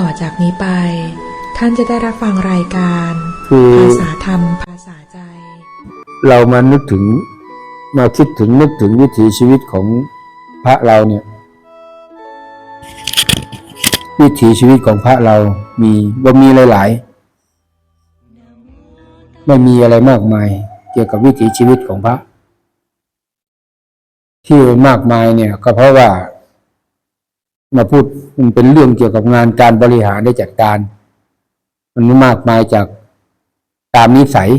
ต่อจากนี้ไป ท่านจะได้รับฟังรายการคือภาษาธรรม ภาษาใจ เรามานึกถึงมาคิดถึงนึกถึงวิถีชีวิตของพระเราเนี่ย วิถีชีวิตของพระเรามีบ่มีหลาย ๆ ไม่มีอะไรมากมาย เกี่ยวกับวิถีชีวิตของพระ ที่มากมายเนี่ยก็เพราะว่า มาพูดมันเป็นเรื่องเกี่ยวกับงานการบริหารได้จัดการ มันไม่มากมายจากตามนิสัย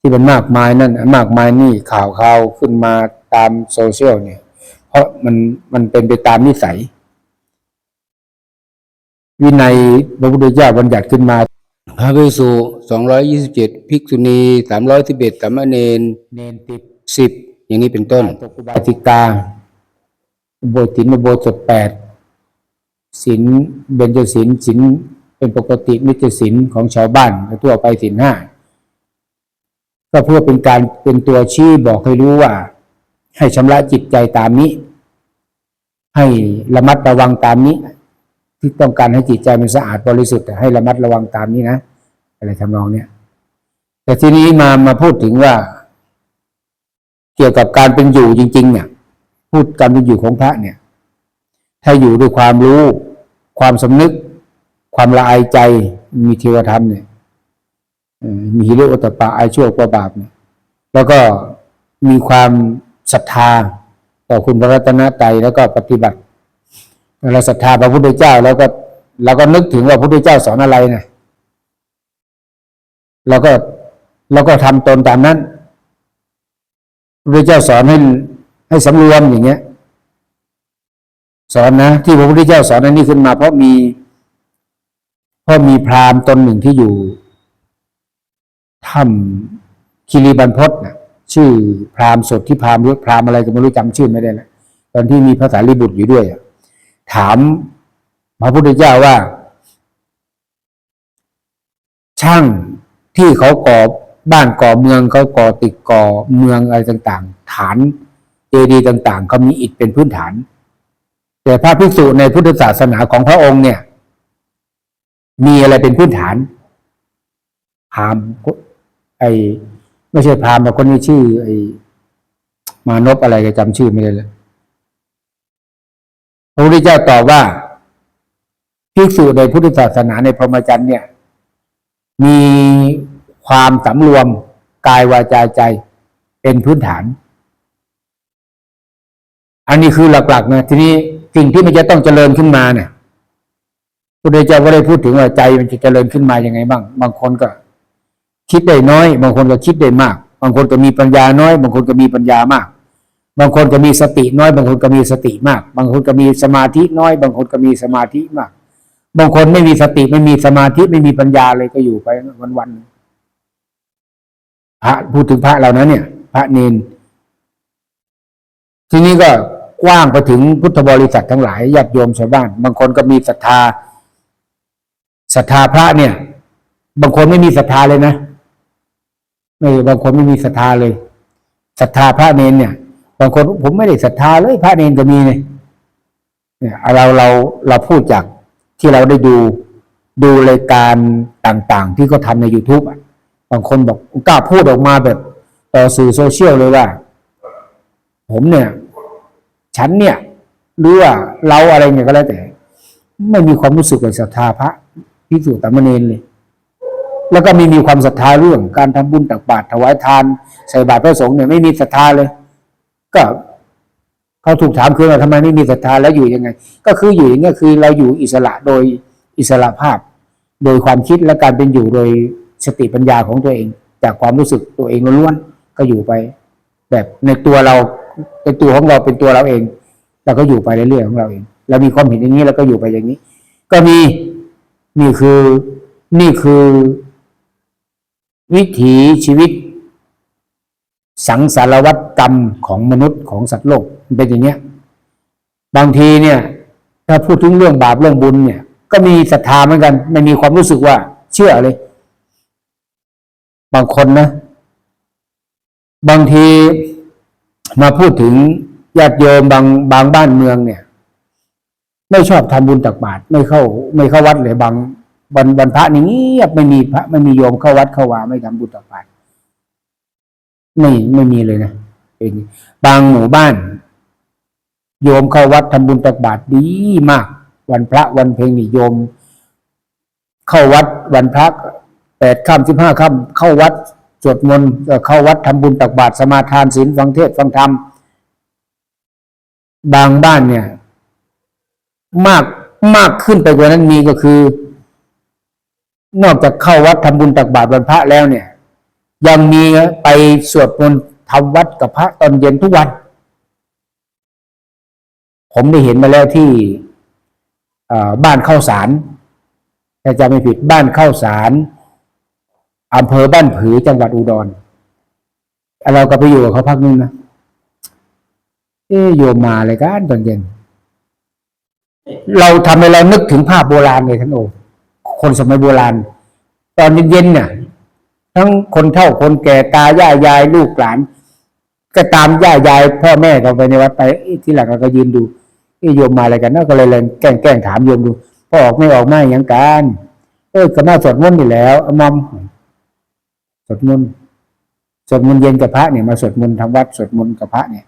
ที่มันมากมายนั่นอันมากมายนี่ข่าวข่าวขึ้นมาตามโซเชียลเนี่ย เพราะมันมันเป็นไปตามนิสัย วินัยพระพุทธเจ้าบัญญัติขึ้นมาพระภิกษุสองร้อยยี่สิบเจ็ดภิกษุณีสามร้อยสิบเอ็ดสามเณรเนนติดสิบอย่างนี้เป็นต้นปฏิกา อุโบถินอุโบสถแปดศีลเบญจศีลศีลเป็นปกติมิจศีลของชาวบ้านทั่วไปศีลห้าก็เพื่อเป็นการเป็นตัวชี้บอกให้รู้ว่า ให้ชำระจิตใจตามนี้ ให้ระมัดระวังตามนี้ ที่ต้องการให้จิตใจมันสะอาดบริสุทธิ์ให้ระมัดระวังตามนี้นะอะไรทำนองเนี้ยแต่ทีนี้มามาพูดถึงว่า เกี่ยวกับการเป็นอยู่จริง ๆ เนี่ย พูดการเป็นอยู่ของพระเนี่ย ถ้าอยู่ด้วยความรู้ ความสำนึก ความละอายใจ มีเทวธรรมเนี่ยมีฮิริโอตตปปะอายชั่วกว่าบาปเนี่ยแล้วก็มีความศรัทธา ต่อคุณพระรัตนตรัยแล้วก็ปฏิบัติเราศรัทธาพระพุทธเจ้า แล้วก็เราก็นึกถึงว่าพระพุทธเจ้าสอนอะไรนะเราก็เราก็ทำตนตามนั้นพระพุทธเจ้าสอนให้ ให้สำรวมอย่างเงี้ย สอนนะ ที่พระพุทธเจ้าสอนอันนี้ขึ้นมา เพราะมี เพราะมีพราหมณ์ตนหนึ่งที่อยู่ถ้ำคิริบันพศนะชื่อพราหมณ์สดที่พราหมณ์พราหมณ์อะไรก็ไม่รู้จำชื่อไม่ได้แล้วตอนที่มีภาษาลิบุตรอยู่ด้วยถามพระพุทธเจ้าว่า ช่างที่เขาก่อบ้านก่อเมืองเขาก่อตึกก่อเมืองอะไรต่าง ๆ ฐาน เจดีย์ต่างๆ เขามีอิฐเป็นพื้นฐาน แต่พระภิกษุในพุทธศาสนาของพระองค์เนี่ย มีอะไรเป็นพื้นฐานพามไอไม่ใช่พามแต่คนนี้ชื่อ ไอมานพอะไรก็จำชื่อไม่ได้แล้วพระพุทธเจ้าตอบว่าภิกษุในพุทธศาสนาในพรหมจรรย์เนี่ย มีความสำรวมกายวาจาใจเป็นพื้นฐาน อันนี้คือหลักๆนะทีนี้สิ่งที่มันจะต้องเจริญขึ้นมาเนี่ยพระเจ้าก็ได้พูดถึงว่าใจมันจะเจริญขึ้นมาอยังไงบ้าง บางคนก็ คิดได้น้อย บางคนก็คิดได้มาก บางคนก็มีปัญญาน้อย บางคนก็มีปัญญามาก บางคนก็มีสติน้อย บางคนก็มีสติมาก บางคนก็มีสมาธิน้อย บางคนก็มีสมาธิมาก บางคนไม่มีสติไม่มีสมาธิไม่มีปัญญาเลยก็อยู่ไปวันๆพระพูดถึงพระเรานะเนี่ย พระเนนทีนี้ก็ กว้างไปถึงพุทธบริษัททั้งหลายญาติโยมชาวบ้าน บางคนก็มีศรัทธาศรัทธาพระเนี่ย บางคนไม่มีศรัทธาเลยนะไม่บางคนไม่มีศรัทธาเลยศรัทธาพระเนนเนี่ย บางคนผมไม่ได้ศรัทธาเลยพระเนนก็มีเนี่ยเนี่ยเราเราเราพูดจากที่เราได้ดูดูรายการต่าง ๆ ที่เขาทำใน youtube อะบางคนบอกกล้าพูดออกมาแบบ ต่อสื่อโซเชียลเลยว่า ผมเนี่ย ฉันเนี่ยหรือว่าเราอะไรเนี่ยก็แล้วแต่ ไม่มีความรู้สึกกับศรัทธาพระพิสุตามเณรเลย แล้วก็ไม่มีความศรัทธาเรื่อง การทำบุญตักบาตรถวายทานใส่บาตรพระสงฆ์เนี่ยไม่มีศรัทธาเลย ก็เขาถูกถามคือว่าทำไมไม่มีศรัทธาแล้วอยู่ยังไง ก็คืออยู่อย่างเงี้ยคือเราอยู่อิสระโดยอิสระภาพ โดยความคิดและการเป็นอยู่โดยสติปัญญาของตัวเอง จากความรู้สึกตัวเองล้วนๆก็อยู่ไป แบบในตัวเรา ในตัวของเราเป็นตัวเราเองเราก็อยู่ไปเรื่อยๆของเราเองเรามีความเห็นอย่างนี้แล้วก็อยู่ไปอย่างนี้ ก็มีนี่คือ นี่คือ วิถีชีวิต สังสารวัตกรรมของมนุษย์ของสัตว์โลกมันเป็นอย่างเนี้ยบางทีเนี่ย ถ้าพูดถึงเรื่องบาปเรื่องบุญเนี่ย ก็มีศรัทธาเหมือนกัน ไม่มีความรู้สึกว่า เชื่อเลย บางคนนะ บางที มาพูดถึงญาติโยมบางบางบ้านเมืองเนี่ย ไม่ชอบทำบุญตักบาตรไม่เข้า ไม่เข้าวัดเลยบางวันวันพระนี่เงียบไม่มีพระไม่มีโยมเข้าวัดเข้าวาไม่ทำบุญตักบาตรไม่ไม่มีเลยนะเป็นบางหมู่บ้าน โยมเข้าวัดทำบุญตักบาตรดีมาก วันพระวันเพลงนี่โยม เข้าวัดวันพระแปดค่ำสิบห้าค่ำเข้าวัด สวดมนต์เข้าวัดทำบุญตักบาตรสมาทานศีลฟังเทศฟังธรรมบางบ้านเนี่ย มากมากขึ้นไปกว่านั้นมีก็คือ นอกจากเข้าวัดทำบุญตักบาตรวันพระแล้วเนี่ย ยังมีไปสวดมนต์ทำวัดกับพระตอนเย็นทุกวัน ผมได้เห็นมาแล้วที่บ้านเข้าสารถ้าจำไม่ผิดบ้านเข้าสาร อำเภอบ้านผือจังหวัดอุดรเราก็ไปอยู่กับเขาพักนึงนะเอ๊ะโยมมาอะไรกันตอนเย็น เราทำให้เรานึกถึงภาพโบราณเลยท่านโอคนสมัยโบราณ ตอนเย็นๆเนี่ยทั้งคนเฒ่าคนแก่ตาย่ายายลูกหลาน ก็ตามย่ายายพ่อแม่เราไปในวัดไปที่หลังเราก็ยืนดูเอ๊ะโยมมาอะไรกันนาะก็เลยเลยแกล้งแกล้งถามโยมดูพ่อออกไม่ออกไม่ยังกันเออก็มาสวดมนต์อยู่แล้วอมอม สวดมนต์สวดมนต์เย็นกับพระเนี่ยมาสวดมนต์ทำวัดสวดมนต์กับพระเนี่ย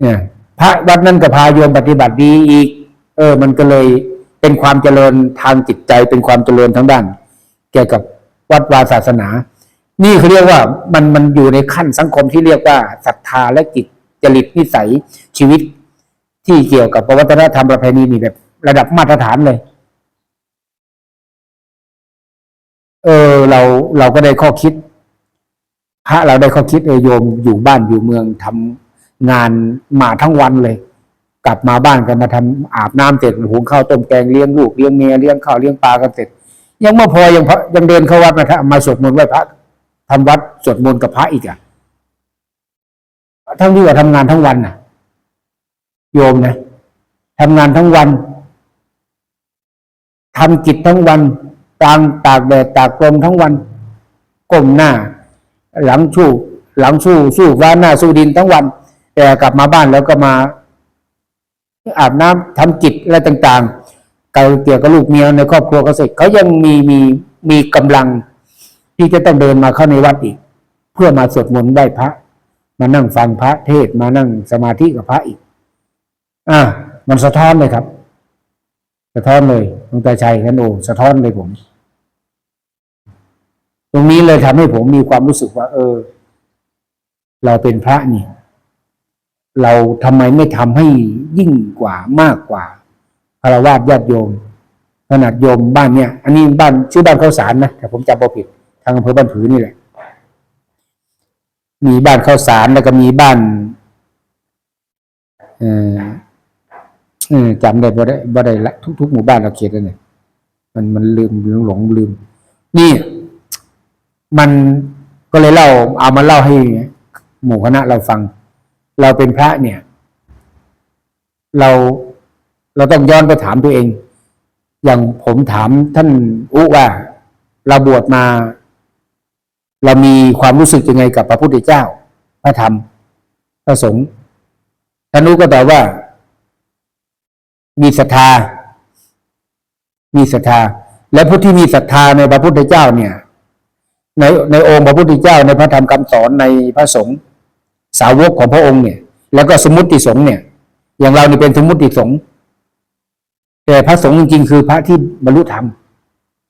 เนี่ย พระวัดนั้นก็พาโยมปฏิบัติดีอีก เออ มันก็เลยเป็นความเจริญทางจิตใจเป็นความเจริญทั้งด้าน เกี่ยวกับวัดวาศาสนา นี่เขาเรียกว่ามันมันอยู่ในขั้นสังคมที่เรียกว่าศรัทธาและจิตจริตนิสัยชีวิต ที่เกี่ยวกับวัฒนธรรมประเพณีนี่แบบ ระดับมาตรฐานเลย เออเราเราก็ได้ข้อคิดพระเราได้ข้อคิดเออโยมอยู่บ้านอยู่เมืองทำงานมาทั้งวันเลย กลับมาบ้านกันมาทำอาบน้ำเสร็จหุงข้าวต้มแกงเลี้ยงลูกเลี้ยงเมียเลี้ยงข้าวเลี้ยงปลากันเสร็จ ยังไม่พอยังพยังเดินเข้าวัดมาทำมาสวดมนต์ไหว้พระทำวัดสวดมนต์กับพระอีกอะทั้งที่ว่าทำงานทั้งวันน่ะ โยมนะทำงานทั้งวันทำกิจทั้งวัน กลางตากแดดตากลมทั้งวันก้มหน้า หลังชู้หลังสู้สู้ฟ้าหน้าสู้ดินทั้งวัน แต่กลับมาบ้านแล้วก็มาอาบน้ำทำกิจอะไรต่างๆการเกี่ยวกับลูกเมียในครอบครัวเขาเสร็จเขายังมีมีมีกำลัง ที่จะต้องเดินมาเข้าในวัดอีก เพื่อมาสวดมนต์ไหว้พระ มานั่งฟังพระเทศมานั่งสมาธิกับพระอีก อ่า มันสะท้อนเลยครับ สะท้อนเลยหลวงตาชัยกันโอสะท้อนเลยผม ตรงนี้เลยทำให้ผมมีความรู้สึกว่า เออ เราเป็นพระนี่ เราทำไมไม่ทำให้ยิ่งกว่ามากกว่าคารวะญาติโยมขนาดโยมบ้านเนี่ย อันนี้บ้านชื่อบ้านข้าวสารนะแต่ผมจำบ่ผิด ทางอำเภอบ้านผือนี่แหละ มีบ้านข้าวสารแล้วก็มีบ้านเออเออจำได้บ่ได้บ่ได้ละทุกๆหมู่บ้านเราเขียนแล้วเนี่ยมันมันลืมลืมหลงลืม นี่ มันก็เลยเล่าเอามาเล่าให้หมู่คณะเราฟัง เราเป็นพระเนี่ย เราเราต้องย้อนไปถามตัวเอง อย่างผมถามท่านอุว่า เราบวชมา เรามีความรู้สึกยังไงกับพระพุทธเจ้า พระธรรม พระสงฆ์ท่านอุก็ตอบว่า มีศรัทธา มีศรัทธา และผู้ที่มีศรัทธาในพระพุทธเจ้าเนี่ย ในในองค์พระพุทธเจ้าในพระธรรมคำสอนในพระสงฆ์สาวกของพระองค์เนี่ย แล้วก็สมมติสงฆ์เนี่ย อย่างเรานี่เป็นสมมติสงฆ์แต่พระสงฆ์จริงๆคือพระที่บรรลุธรรม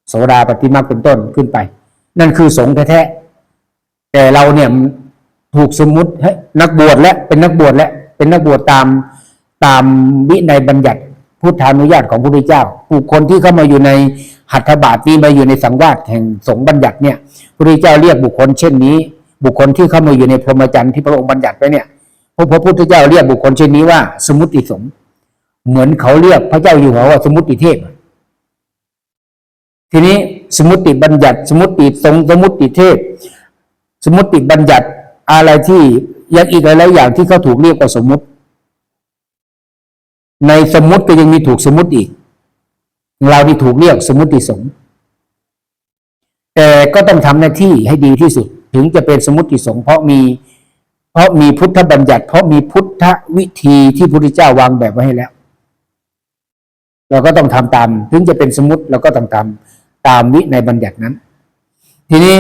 โสดาปฏิมาเป็นต้นขึ้นไป นั่นคือสงฆ์แท้ๆแต่เราเนี่ยถูกสมมุติให้นักบวชและเป็นนักบวชและเป็นนักบวชตามตามวินัยบัญญัติพุทธานุญาตของพระพุทธเจ้าบุคคลที่เข้ามาอยู่ใน หัตถบาทนี้มาอยู่ในสังวาสแห่งสงบัญญัติเนี่ยพระเจ้าเรียกบุคคลเช่นนี้ บุคคลที่เข้ามาอยู่ในพรหมจรรย์ที่พระองค์บัญญัติไว้เนี่ยพระพุทธเจ้าเรียกบุคคลเช่นนี้ว่า สมมติสงเหมือนเขาเรียกพระเจ้าอยู่หัวว่าสมมติเทพทีนี้สมมติบัญญัติ สมมติสงสมมติเทพ สมมติบัญญัติอะไรที่ยังอีกหลายอย่างที่เขาถูกเรียกว่าสมมติ ในสมมติก็ยังมีถูกสมมติอีก เรานี่ถูกเรียกสมมติสงฆ์แต่ก็ต้องทำหน้าที่ให้ดีที่สุด ถึงจะเป็นสมมติสงฆ์เพราะมี เพราะมีพุทธบัญญัติ เพราะมีพุทธวิธีที่พระพุทธเจ้าวางแบบไว้ให้แล้ว เราก็ต้องทำตาม ถึงจะเป็นสมมติเราก็ต้องทำตามวิในบัญญัตินั้น ทีนี้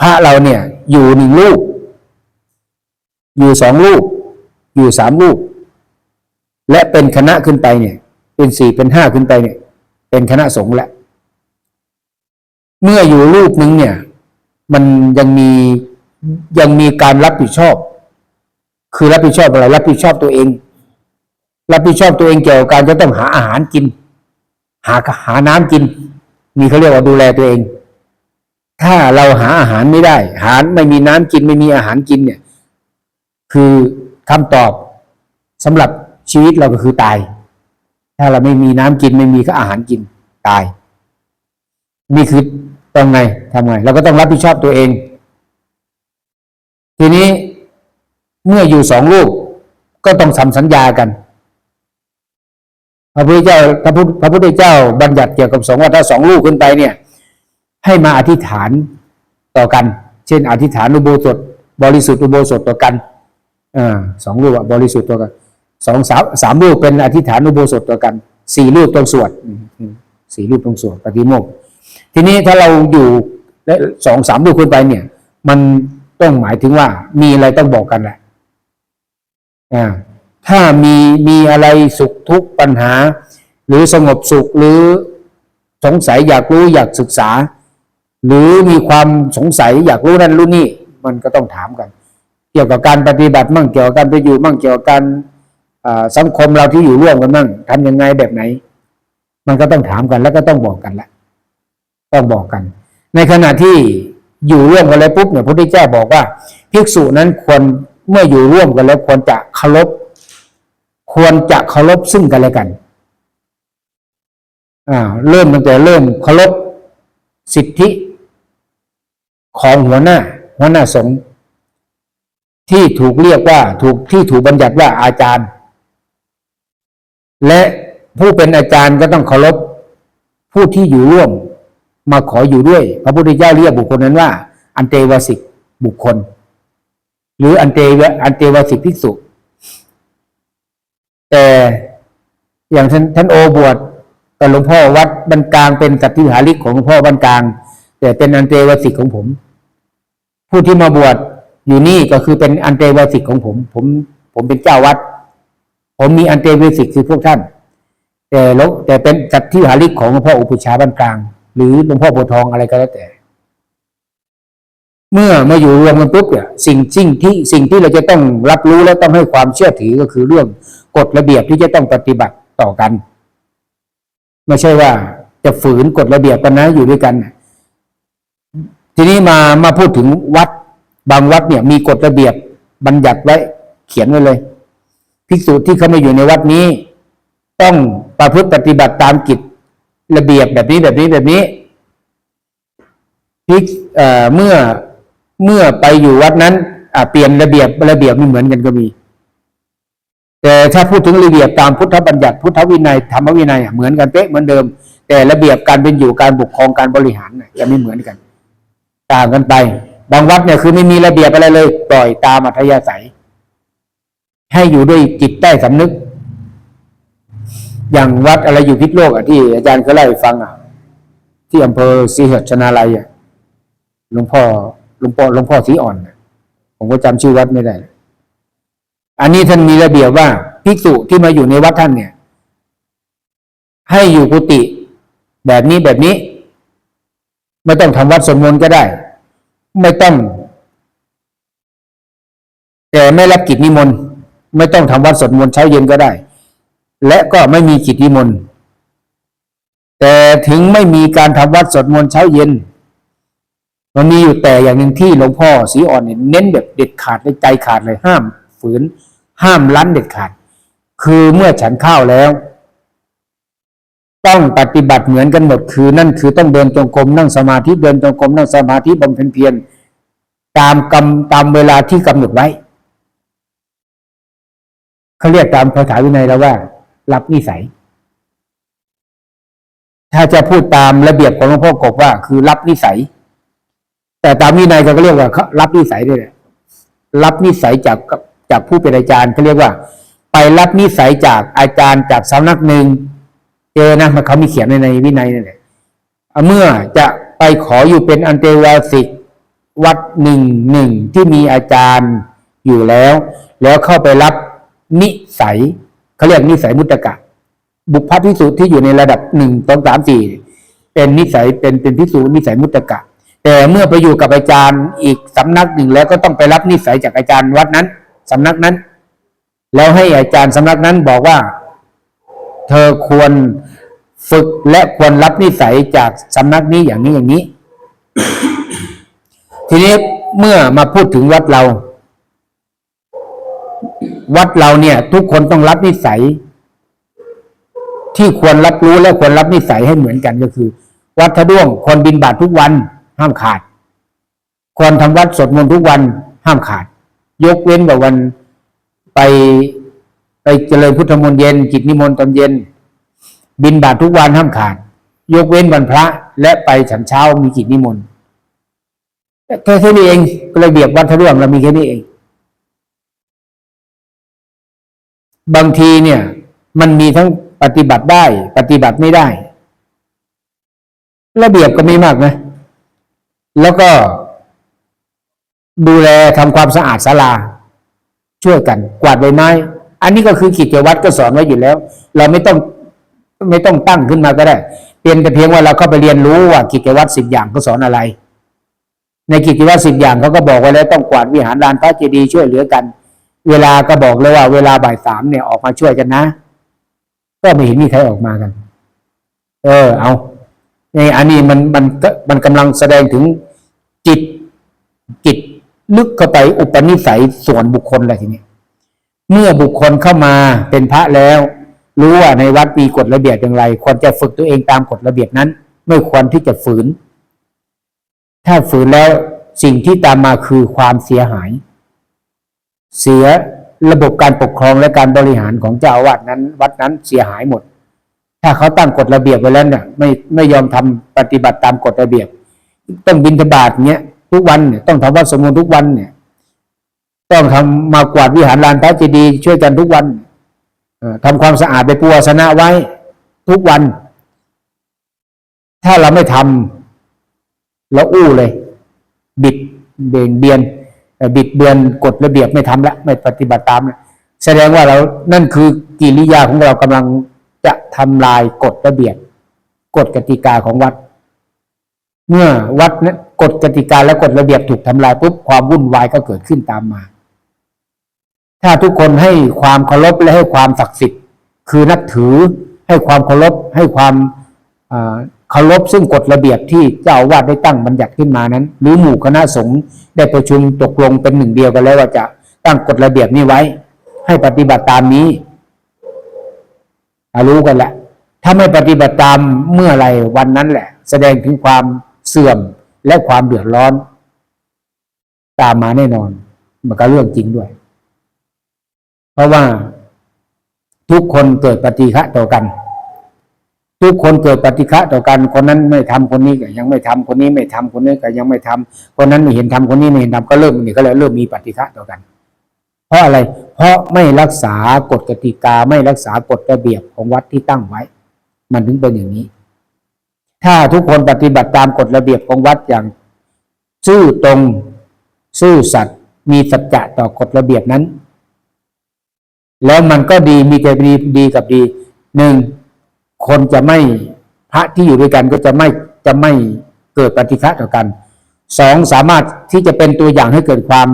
พระเราเนี่ย อยู่หนึ่งลูกอยู่สองลูกอยู่สามลูกและเป็นคณะขึ้นไปเนี่ย เป็นสี่เป็นห้าขึ้นไปเนี่ย เป็นคณะสงฆ์แล้วเมื่ออยู่ลูกหนึ่งเนี่ย มันยังมียังมีการรับผิดชอบ คือรับผิดชอบอะไร รับผิดชอบตัวเอง รับผิดชอบตัวเองเกี่ยวกับการจะต้องหาอาหารกิน หาหาน้ำกิน มีเขาเรียกว่าดูแลตัวเอง ถ้าเราหาอาหารไม่ได้ หาไม่มีน้ำกินไม่มีอาหารกินเนี่ย คือคำตอบสำหรับชีวิตเราก็คือตาย ถ้าเราไม่มีน้ำกินไม่มีก็อาหารกินตาย นี่คือต้องไงทำไง เราก็ต้องรับผิดชอบตัวเอง ทีนี้เมื่ออยู่สองลูกก็ต้องทำสัญญากัน พระพุทธเจ้าพระพุทธพระพุทธเจ้าบัญญัติเกี่ยวกับสงฆ์ว่าถ้าสองลูกขึ้นไปเนี่ย ให้มาอธิษฐานต่อกัน เช่น อธิษฐานอุโบสถ บริสุทธิ์อุโบสถต่อกันอสองลูกอะบริสุทธิ์ต่อกัน สองสามสามลูกเป็นอธิษฐานอุโบสถต่อกันสี่ลูกต้องสวดสี่ลูกต้องสวดปฏิโมกทีนี้ถ้าเราอยู่และสองสามลูกขึ้นไปเนี่ย มันต้องหมายถึงว่า มีอะไรต้องบอกกันแหละอ่าถ้ามีมีอะไรสุขทุกข์ปัญหา หรือสงบสุขหรือสงสัยอยากรู้อยากศึกษา หรือมีความสงสัยอยากรู้นั่นรู้นี่ มันก็ต้องถามกัน เกี่ยวกับการปฏิบัติมั่งเกี่ยวกับการไปอยู่มั่งเกี่ยวกับการ สังคมเราที่อยู่ร่วมกันมั่งทำยังไงแบบไหน มันก็ต้องถามกันแล้วก็ต้องบอกกันแหละต้องบอกกัน ในขณะที่อยู่ร่วมกันแล้วปุ๊บเนี่ยพระพุทธเจ้าบอกว่าภิกษุนั้นควรเมื่ออยู่ร่วมกันแล้วควรจะเคารพควรจะเคารพซึ่งกันและกันอ่าเริ่มตั้งแต่เริ่มเคารพสิทธิของหัวหน้า หัวหน้าสงฆ์ที่ถูกเรียกว่าถูกที่ถูกบัญญัติว่าอาจารย์ และผู้เป็นอาจารย์ก็ต้องเคารพผู้ที่อยู่ร่วมมาขออยู่ด้วย พระพุทธเจ้าเรียกบุคคลนั้นว่า อันเตวสิกบุคคล หรืออันเตวอันเตวสิกภิกษุ แต่อย่างท่านท่านโอบวชกับหลวงพ่อวัดบันกลางเป็นสัตธิหาริกของหลวงพ่อบันกลาง แต่เป็นอันเตวสิกของผม ผู้ที่มาบวชอยู่นี่ก็คือเป็นอันเตวสิกของผม ผม ผมเป็นเจ้าวัด ผมมีอันเตวสิกคือพวกท่าน แต่ลวแต่เป็นสัตธิหาริกของหลวงพ่ออุปชาย์บันกลาง หรือหลวงพ่อโพทองอะไรก็แล้วแต่ เมื่อมาอยู่รวมกันปุ๊บเนี่ยสิ่งสิ่งที่สิ่งที่เราจะต้องรับรู้และต้องให้ความเชื่อถือก็คือเรื่องกฎระเบียบที่จะต้องปฏิบัติต่อกัน ไม่ใช่ว่าจะฝืนกฎระเบียบกันนะอยู่ด้วยกัน ทีนี้มามาพูดถึงวัด บางวัดเนี่ย มีกฎระเบียบบัญญัติไว้ เขียนไว้เลย ภิกษุที่เขามาอยู่ในวัดนี้ ต้องประพฤติปฏิบัติตามกิจระเบียบแบบนี้แบบนี้แบบนี้ภิกเอ่อเมื่อเมื่อไปอยู่วัดนั้นเปลี่ยนระเบียบระเบียบไม่เหมือนกันก็มี แต่ถ้าพูดถึงระเบียบตามพุทธบัญญัติพุทธวินัยธรรมวินัยเหมือนกันเป๊ะเหมือนเดิม แต่ระเบียบการเป็นอยู่การปกครองการบริหารจะไม่เหมือนกัน ต่างกันไป บางวัดเนี่ยคือไม่มีระเบียบอะไรเลยปล่อยตามอัธยาศัย ให้อยู่ด้วยจิตใต้สำนึก อย่างวัดอะไรอยู่พิษโลกอะที่อาจารย์เคยเล่าให้ฟังอะ ที่อำเภอศรีเหชนาลัยอะหลวงพ่อหลวงพ่อหลวงพ่อศรีอ่อนผมก็จำชื่อวัดไม่ได้ อันนี้ท่านมีระเบียบว่าภิกษุที่มาอยู่ในวัดท่านเนี่ย ให้อยู่กุฏิแบบนี้แบบนี้ ไม่ต้องทำวัดสวดมนก็ได้ ไม่ต้อง แต่ไม่รับกิจนิมนต์ ไม่ต้องทำวัดสวดมนต์เช้าเย็นก็ได้ และก็ไม่มีกิจนิมนต์แต่ถึงไม่มีการทำวัดสวดมนต์เช้าเย็น มันมีอยู่แต่อย่างหนึ่งที่หลวงพ่อสีอ่อนเนี่ยเน้นแบบเด็ดขาดเลยใจขาดเลยห้ามฝืน ห้ามรั้นเด็ดขาด คือเมื่อฉันข้าวแล้ว ต้องปฏิบัติเหมือนกันหมดคือนั่นคือต้องเดินจงกรมนั่งสมาธิเดินจงกรมนั่งสมาธิบำเพ็ญเพียรตามกำตามเวลาที่กำหนดไว้ เขาเรียกตามภาษาวินัยแล้วว่า รับนิสัย ถ้าจะพูดตามระเบียบของหลวงพ่อกบว่า คือรับนิสัย แต่ตามวินัยเขาก็เรียกว่าเขารับนิสัยด้วยแหละรับนิสัยจากจากผู้เป็นอาจารย์เขาเรียกว่า ไปรับนิสัยจากอาจารย์จากสำนักหนึ่งเจอนะมันเขามีเขียนในในวินัยนั่นแหละเมื่อจะไปขออยู่เป็นอันเตวาสิกวัดหนึ่งหนึ่งที่มีอาจารย์อยู่แล้ว แล้วเข้าไปรับ นิสัยเขาเรียกนิสัยมุตตะบุพพพิสูจน์ที่อยู่ในระดับหนึ่งสองสามสี่เป็นนิสัยเป็นเป็นพิสูจน์นิสัยมุตตะแต่เมื่อไปอยู่กับอาจารย์อีกสำนักหนึ่งแล้วก็ต้องไปรับนิสัยจากอาจารย์วัดนั้นสำนักนั้น แล้วให้อาจารย์สำนักนั้นบอกว่า เธอควรฝึกและควรรับนิสัยจากสำนักนี้อย่างนี้อย่างนี้ ทีนี้เมื่อมาพูดถึงวัดเรา วัดเราเนี่ย ทุกคนต้องรับนิสัย ที่ควรรับรู้และควรรับนิสัยให้เหมือนกันก็คือ วัดทะด้วงควรบินบาตทุกวัน ห้ามขาดควรทำวัดสวดมนต์ทุกวัน ห้ามขาด ยกเว้นแบบวันไปไปเจริญพุทธมนต์เย็นจิตนิมนต์ตอนเย็น บินบาตทุกวันห้ามขาด ยกเว้นวันพระและไปฉันเช้ามีกิจนิมนต์แค่แค่นี้เองระเบียบวัดทะด้วงเรามีแค่นี้เอง บางทีเนี่ย มันมีทั้งปฏิบัติได้ ปฏิบัติไม่ได้ ระเบียบก็ไม่มากนะ แล้วก็ดูแลทำความสะอาดศาลา ช่วยกัน กวาดใบไม้ อันนี้ก็คือกิจวัตรก็สอนไว้อยู่แล้ว เราไม่ต้องไม่ต้องตั้งขึ้นมาก็ได้ เป็นแต่เพียงว่าเราเข้าไปเรียนรู้ว่ากิจวัตรสิบอย่างเขาสอนอะไร ในกิจวัตรสิบอย่างเขาก็บอกไว้แล้วต้องกวาดวิหารลานพระเจดีย์ช่วยเหลือกัน เวลาก็บอกเลยว่าเวลาบ่ายสามเนี่ยออกมาช่วยกันนะ ก็ไม่เห็นมีใครออกมากัน เออ เอาในอันนี้มันมันก็มันกำลังแสดงถึงจิตจิตลึกเข้าไปอุปนิสัยส่วนบุคคลอะไรทีนี้เมื่อบุคคลเข้ามาเป็นพระแล้ว รู้ว่าในวัดมีกฎระเบียบอย่างไร ควรจะฝึกตัวเองตามกฎระเบียบนั้น ไม่ควรที่จะฝืน ถ้าฝืนแล้วสิ่งที่ตามมาคือความเสียหาย เสียระบบการปกครองและการบริหารของเจ้าอาวาสนั้น วัดนั้นเสียหายหมด ถ้าเขาตั้งกฎระเบียบไว้แล้วเนี่ยไม่ไม่ยอมทำปฏิบัติตามกฎระเบียบ ต้องบินทบาทเนี้ยทุกวันเนี่ยต้องทำวัดสมมติทุกวันเนี่ย ต้องทำมากวาดวิหารลานพระเจดีย์ช่วยกันทุกวันอ่อทำความสะอาดไปปูอาสนะไว้ทุกวัน ถ้าเราไม่ทำเราอู้เลย บิดเบี่ยงเบียน บิดเบือนกฎระเบียบไม่ทำละไม่ปฏิบัติตามละแสดงว่าเรานั่นคือกิริยาของเรากำลังจะทำลายกฎระเบียบกฎกติกาของวัด เมื่อวัดนั้นกฎกติกาและกฎระเบียบถูกทำลายปุ๊บความวุ่นวายก็เกิดขึ้นตามมา ถ้าทุกคนให้ความเคารพและให้ความศักดิ์สิทธิ์ คือนับถือให้ความเคารพให้ความเคารพซึ่งกฎระเบียบที่เจ้าอาวาสได้ตั้งบัญญัติขึ้นมานั้น หรือหมู่คณะสงฆ์ ได้ประชุมตกลงเป็นหนึ่งเดียวกันแล้วว่าจะตั้งกฎระเบียบนี้ไว้ ให้ปฏิบัติตามนี้รู้กันแหละถ้าไม่ปฏิบัติตามเมื่อไรวันนั้นแหละ แสดงถึงความเสื่อมและความเดือดร้อน ตามมาแน่นอน มันก็เรื่องจริงด้วย เพราะว่าทุกคนเกิดปฏิฆะต่อกัน ทุกคนเกิดปฏิฆะต่อกันคนนั้นไม่ทำคนนี้ก็ยังไม่ทำคนนี้ไม่ทำคนนี้ก็ยังไม่ทำคนนั้นไม่เห็นทำคนนี้ไม่เห็นทำก็เริ่มนี่ก็เลยเริ่มมีปฏิฆะต่อกัน เพราะอะไร เพราะไม่รักษากฎกติกาไม่รักษากฎระเบียบของวัดที่ตั้งไว้ มันถึงเป็นอย่างนี้ ถ้าทุกคนปฏิบัติตามกฎระเบียบของวัดอย่างซื่อตรงซื่อสัตย์มีสัจจะต่อกฎระเบียบนั้น แล้วมันก็ดีมีแต่ดีดีกับดีหนึ่ง คนจะไม่พระที่อยู่ด้วยกันก็จะไม่จะไม่เกิดปฏิฆะต่อกันสองสามารถที่จะเป็นตัวอย่างให้เกิดความ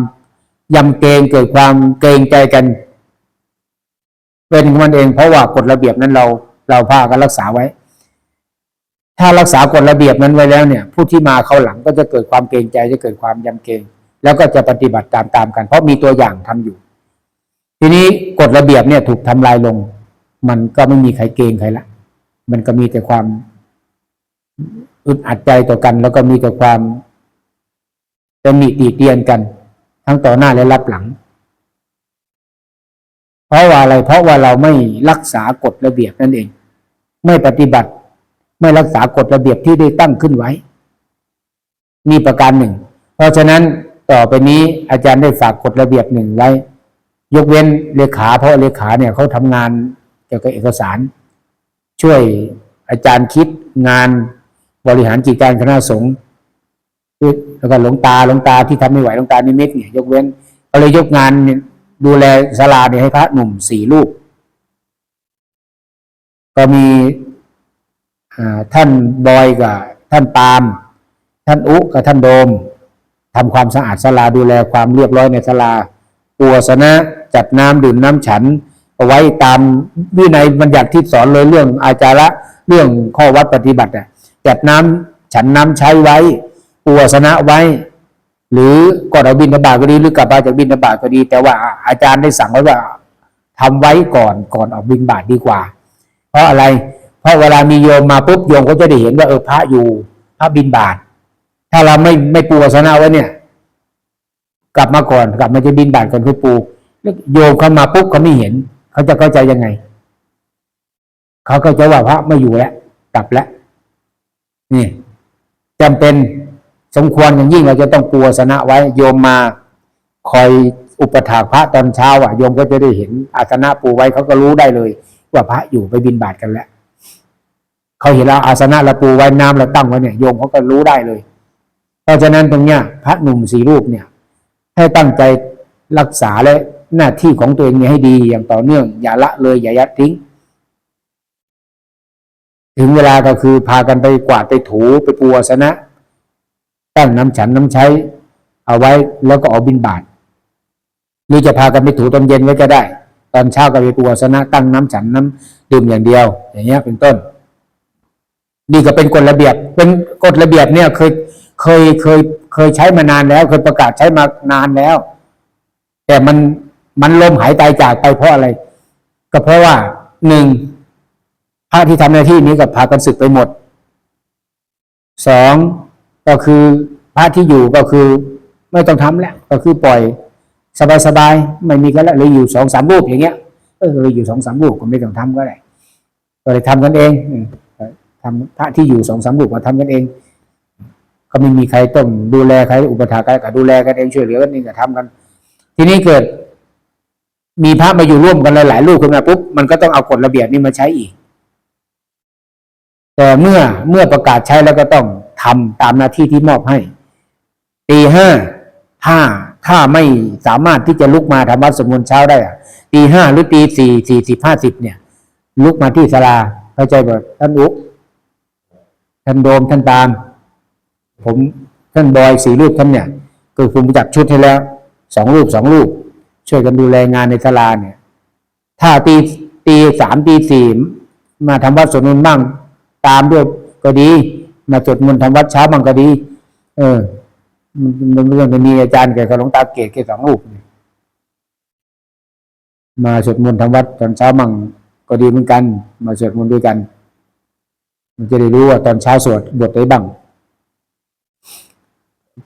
ยำเกรงเกิดความเกรงใจกัน เป็นของมันเองเพราะว่ากฎระเบียบนั้นเราเราพากันรักษาไว้ ถ้ารักษากฎระเบียบนั้นไว้แล้วเนี่ย ผู้ที่มาเขาหลังก็จะเกิดความเกรงใจจะเกิดความยำเกรงแล้วก็จะปฏิบัติตามตามกัน เพราะมีตัวอย่างทำอยู่ ทีนี้กฎระเบียบเนี่ยถูกทำลายลง มันก็ไม่มีใครเกรงใครละ มันก็มีแต่ความอึดอัดใจต่อกัน แล้วก็มีแต่ความตำหนิตีเตียนกัน ทั้งต่อหน้าและรับหลัง เพราะว่าอะไร เพราะว่าเราไม่รักษากฎระเบียบนั่นเอง ไม่ปฏิบัติ ไม่รักษากฎระเบียบที่ได้ตั้งขึ้นไว้มีประการหนึ่ง เพราะฉะนั้นต่อไปนี้อาจารย์ได้ฝากกฎระเบียบหนึ่งไว้ ยกเว้นเลขาเพราะเลขาเนี่ยเขาทำงานเกี่ยวกับเอกสาร ช่วยอาจารย์คิดงานบริหารกิจการคณะสงฆ์แล้วก็หลวงตาหลวงตาที่ทำไม่ไหวหลวงตานิมิตเนี่ยยกเว้นก็เลยยกงานดูแลศาลาเนี่ยให้พระหนุ่มสี่รูป ก็มีท่านบอยกับท่านปาล์มท่านอุกับท่านโดมทำความสะอาดศาลาดูแลความเรียบร้อยในศาลาปัวสนะจัดน้ำดื่มน้ำฉัน เอาไว้ตามวินัยบัญญัติที่สอนเลยเรื่องอาจาระเรื่องข้อวัดปฏิบัติอะจัดน้ำฉันน้ำใช้ไว้ปัวสนะไว้ หรือก่อนเอาบินบาตก็ดีหรือกลับมาจากบินบาตก็ดี แต่ว่าอาจารย์ได้สั่งไว้ว่าทำไว้ก่อนก่อนออกบินบาตดีกว่า เพราะอะไร เพราะเวลามีโยมมาปุ๊บโยมก็จะได้เห็นว่าเออพระอยู่พระบินบาตถ้าเราไม่ไม่ปูศาสนาไว้เนี่ย กลับมาก่อนกลับมาจะบินบาตก่อนค่อปูโยมเข้ามาปุ๊บเขาไม่เห็น เขาจะเข้าใจยังไง เขาก็จะว่าพระไม่อยู่แล้วกลับแล้วนี่จำเป็นสมควรอย่างยิ่งเราจะต้องปูศาสนาไว้ โยมมาคอยอุปถากพระตอนเช้าอะโยมก็จะได้เห็นอาสนะปูไว้เขาก็รู้ได้เลย ว่าพระอยู่ไปบินบาตกันแล้วเขาเห็นเราอาสนะเราปูไว้น้ำเราตั้งไว้เนี่ยโยมเขาก็รู้ได้เลย เพราะฉะนั้นตรงเนี้ย พระหนุ่มสีรูปเนี่ย ให้ตั้งใจรักษาและ หน้าที่ของตัวเองให้ดีอย่างต่อเนื่อง อย่าละเลยอย่ายัดทิ้ง ถึงเวลาก็คือพากันไปกวาดไปถูไปปูอาสนะ ตั้งน้ำฉันน้ำใช้ เอาไว้แล้วก็เอาบินบาตหรือจะพากันไปถูตอนเย็นไว้ก็ได้ ตอนเช้าก็ไปปูอาสนะ ตั้งน้ำฉันน้ำดื่มอย่างเดียว อย่างเงี้ยเป็นต้นนี่ก็เป็นกฎระเบียบ เป็นกฎระเบียบเนี่ยเคยเคยเคยเคยใช้มานานแล้ว เคยประกาศใช้มานานแล้ว แต่มัน มันลมหายตายจากไปเพราะอะไร ก็เพราะว่าหนึ่งพระที่ทำหน้าที่นี้กับพากันศึกไปหมดสองก็คือพระที่อยู่ก็คือไม่ต้องทำแล้วก็คือปล่อยสบายๆไม่มีกันแล้วเลยอยู่สองสามรูปอย่างเงี้ยเออเลยอยู่สองสามรูปก็ไม่ต้องทำก็ได้ก็เลยทำกันเองอืมทำพระที่อยู่สองสามรูปก็ทำกันเองก็ไม่มีใครต้องดูแลใครอุปถากใครก็ดูแลกันเองช่วยเหลือกันเองก็ทำกัน ทีนี้เกิด มีพระมาอยู่ร่วมกันหลายๆรูปขึ้นมาปุ๊บมันก็ต้องเอากฎระเบียบนี้มาใช้อีก แต่เมื่อเมื่อประกาศใช้แล้วก็ต้องทำตามหน้าที่ที่มอบให้ตีห้าถ้าถ้าไม่สามารถที่จะลุกมาทำวัดสวดมนต์เช้าได้อะตีห้าหรือตีสี่สี่สิบห้าสิบเนี่ย ลุกมาที่ศาลาเข้าใจบ่ท่านอุท่านโดมท่านตาม ผมท่านบอยสี่รูปท่านเนี่ยก็คุมจัดชุดให้แล้วสองรูปสองรูป ช่วยกันดูแลงานในศาลาเนี่ย ถ้าตีตีสามตีสี่มาทำวัดสวดมนต์บ้างตามด้วยก็ดี มาสวดมนต์ทำวัดเช้าบ้างก็ดี เออ มันมันเรื่องมันมีอาจารย์แกกับหลวงตาเกศแค่สองรูปมาสวดมนต์ทำวัดตอนเช้ามั่งก็ดีเหมือนกัน มาสวดมนต์ด้วยกัน มันจะได้รู้ว่าตอนเช้าสวดบทไหนบ้าง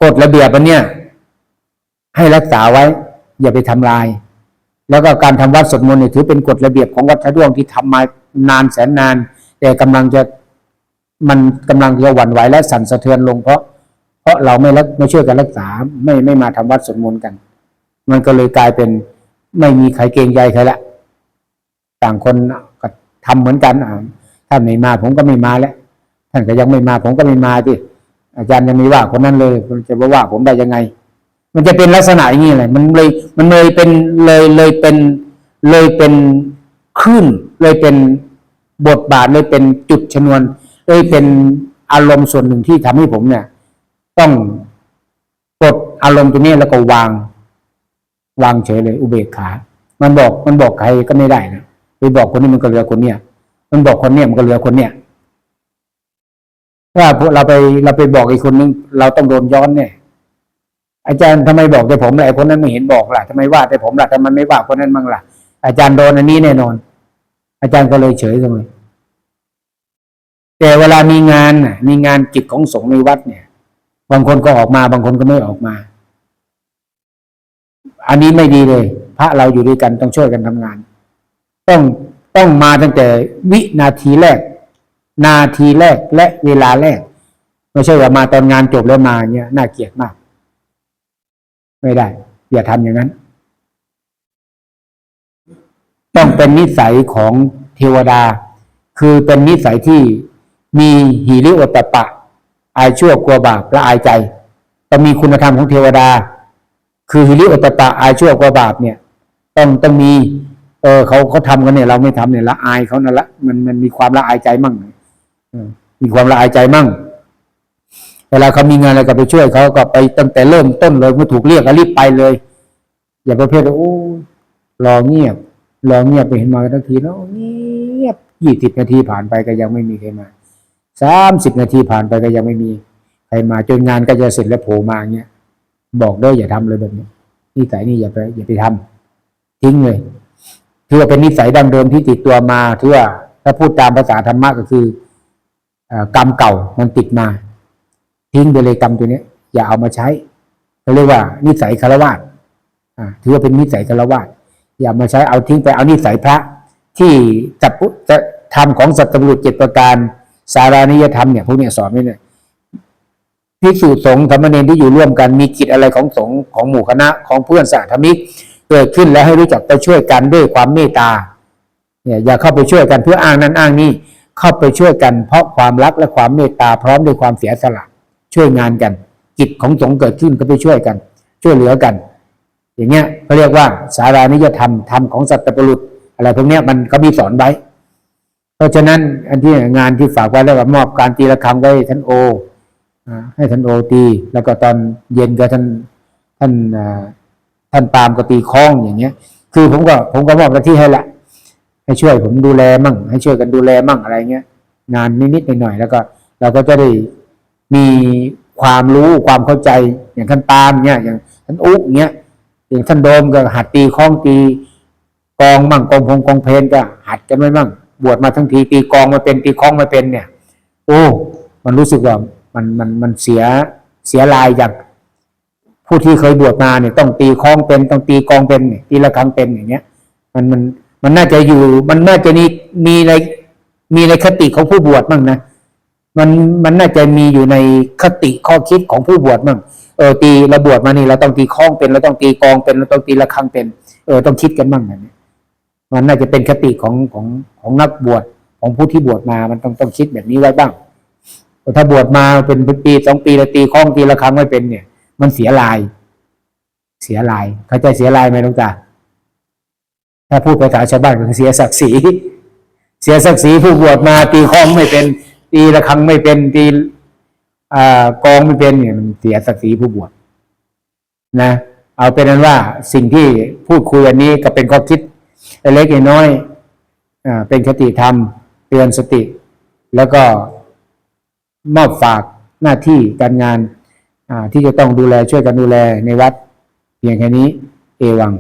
กฎระเบียบอันเนี้ยให้รักษาไว้ อย่าไปทำลาย แล้วก็การทำวัดสวดมนต์เนี่ยถือเป็นกฎระเบียบของวัดพระด้วงที่ทำมานานแสนนาน แต่กำลังจะมันกำลังจะหวั่นไหวและสั่นสะเทือนลงเพราะ เพราะเราไม่รักไม่ช่วยกันรักษาไม่ไม่มาทำวัดสวดมนต์กัน มันก็เลยกลายเป็นไม่มีใครเกรงใจใครละต่างคนก็ทำเหมือนกันอ่าท่านไม่มาผมก็ไม่มาแล้วท่านก็ยังไม่มาผมก็ไม่มาที่อาจารย์ยังไม่ว่าคนนั้นเลยจะว่าผมได้ยังไง มันจะเป็นลักษณะอย่างนี้เลยมันเลยมันเลยเป็นเลยเลยเป็นเลยเป็นคลื่นเลยเป็นบทบาทเลยเป็นจุดชนวน เลยเป็นอารมณ์ส่วนหนึ่งที่ทำให้ผมเนี่ย ต้องกดอารมณ์ตัวนี้แล้วก็วาง วางเฉยเลย อุเบกขา มันบอกมันบอกใครก็ไม่ได้นะไปบอกคนนี้มันก็เหลือคนเนี้ยมันบอกคนเนี้ยมันก็เหลือคนเนี้ยถ้าเราไปเราไปบอกอีกคนนึง เราต้องโดนย้อนเนี่ย อาจารย์ทำไมบอกแต่ผมล่ะไอ้คนนั้นไม่เห็นบอกล่ะทำไมว่าแต่ผมล่ะทำไมไม่ว่าคนนั้นมั่งล่ะ อาจารย์โดนอันนี้แน่นอน อาจารย์ก็เลยเฉยทำไมแต่เวลามีงานมีงานกิจของสงฆ์ในวัดเนี่ย บางคนก็ออกมา บางคนก็ไม่ออกมา อันนี้ไม่ดีเลย พระเราอยู่ด้วยกันต้องช่วยกันทำงาน ต้องต้องมาตั้งแต่วินาทีแรก นาทีแรกและเวลาแรก ไม่ใช่ว่ามาตอนงานจบแล้วมาเนี่ยน่าเกลียดมาก ไม่ได้ อย่าทำอย่างนั้น ต้องเป็นนิสัยของเทวดา คือเป็นนิสัยที่มีหิริโอตปะ อายชั่วกลัวบาปและอายใจต้องมีคุณธรรมของเทวดา คือหิริโอตปะ อายชั่วกลัวบาปเนี่ย ต้องต้องมี เออเขาเขาทำกันเนี่ย เราไม่ทำเนี่ยละอายเขานั่นละมันมันมีความละอายใจมั่งมีความละอายใจมั่ง เวลาเขามีงานอะไรก็ไปช่วยเขาก็ไปตั้งแต่เริ่มต้นเลยเมื่อถูกเรียกก็รีบไปเลย อย่าประเภทโอ้รอเงียบรอเงียบไปเห็นมากันทันทีแล้วเงียบยี่สิบนาทีผ่านไปก็ยังไม่มีใครมาสามสิบนาทีผ่านไปก็ยังไม่มีใครมาจนงานก็จะเสร็จแล้วโผล่มาเงี้ยบอกด้วยอย่าทำเลยแบบนี้นิสัยนี่อย่าไปอย่าไปทำทิ้งเลยถือว่าเป็นนิสัยดั้งเดิมที่ติดตัวมาถือว่าถ้าพูดตามภาษาธรรมะก็คือกรรมเก่ามันติดมา ทิ้งไปเลยกรรมตัวนี้อย่าเอามาใช้เขาเรียกว่า นิสัยคารวะถือว่าเป็นนิสัยคารวะอย่ามาใช้เอาทิ้งไปเอานิสัยพระ ที่จับพุจะธรรมของสัตบุรุษเจ็ดประการ สารานิยธรรมเนี่ยพวกเนี้ยสอนไว้เนี่ยพิสูจสงฆ์ธรรมเนรที่อยู่ร่วมกันมีกิจอะไรของสงฆ์ของหมู่คณะของเพื่อนสาธมิกเกิดขึ้นแล้วให้รู้จักไปช่วยกันด้วยความเมตตาเนี่ยอย่าเข้าไปช่วยกันเพื่ออ้างนั้นอ้างนี้ เข้าไปช่วยกันเพราะความรักและความเมตตาพร้อมด้วยความเสียสละ ช่วยงานกัน กิจของสงฆ์เกิดขึ้นก็ไปช่วยกัน ช่วยเหลือกัน อย่างเงี้ยเขาเรียกว่าสารานิยธรรมธรรมของสัตว์ปรุษอะไรพวกเนี้ยมันก็มีสอนไว้ เพราะฉะนั้นอันที่งานที่ฝากไว้แล้วก็มอบการตีละครังไว้ให้ท่านโอให้ท่านโอตี แล้วก็ตอนเย็นก็ท่านท่านท่านปาล์มก็ตีคล้องอย่างเงี้ย คือผมก็ผมก็มอบหน้าที่ให้ละให้ช่วยผมดูแลมั่ง ให้ช่วยกันดูแลมั่งอะไรเงี้ยงานนิดๆหน่อยๆแล้วก็ เราก็จะได้ มีความรู้ความเข้าใจอย่างท่านปาล์มเงี้ยอย่างท่านอุ๊เงี้ยอย่างท่านโดมก็หัดตีคล้องตีกองมั่งกองพงกองเพลนก็หัดกันไว้มั่งบวชมาทั้งทีตีกองมาเป็นตีคล้องมาเป็นเนี่ย โอ้มันรู้สึกว่ามันมันมันเสียเสียลายจากผู้ที่เคยบวชมาเนี่ยต้องตีคล้องเป็นต้องตีกองเป็นเนี่ยตีละครั้งเป็นอย่างเงี้ย มันมันมันน่าจะอยู่ มันน่าจะมีมีในมีในคติของผู้บวชมั่งนะ มันมันน่าจะมีอยู่ในคติข้อคิดของผู้บวชมั่งเออตีเราบวชมานี่เราต้องตีคล้องเป็นเราต้องตีกองเป็นเราต้องตีละคังเป็นเออต้องคิดกันบ้างนะเนี่ยมันน่าจะเป็นคติของของของนักบวชของผู้ที่บวชมามันต้องต้องคิดแบบนี้ไว้บ้างแต่ถ้าบวชมาเป็นปีสองปีแล้วตีคล้องตีละคังไม่เป็นเนี่ย มันเสียลาย เสียลายเข้าใจเสียลายไหมน้องตาถ้าพูดภาษาชาวบ้านก็คือเสียศักดิ์ศรีเสียศักดิ์ศรีผู้บวชมาตีข้องไม่เป็น ตีระฆังไม่เป็นตีอกองไม่เป็นเนี่ยมันเสียศักดิ์ศรีผู้บวชนะ เอาเป็นนั้นว่าสิ่งที่พูดคุยอันนี้ก็เป็นข้อคิดเล็กน้อยอเป็นคติธรรม เตือนสติ แล้วก็มอบฝากหน้าที่การงานที่จะต้องดูแลช่วยกันดูแลในวัดเพียงแค่นี้ เอวัง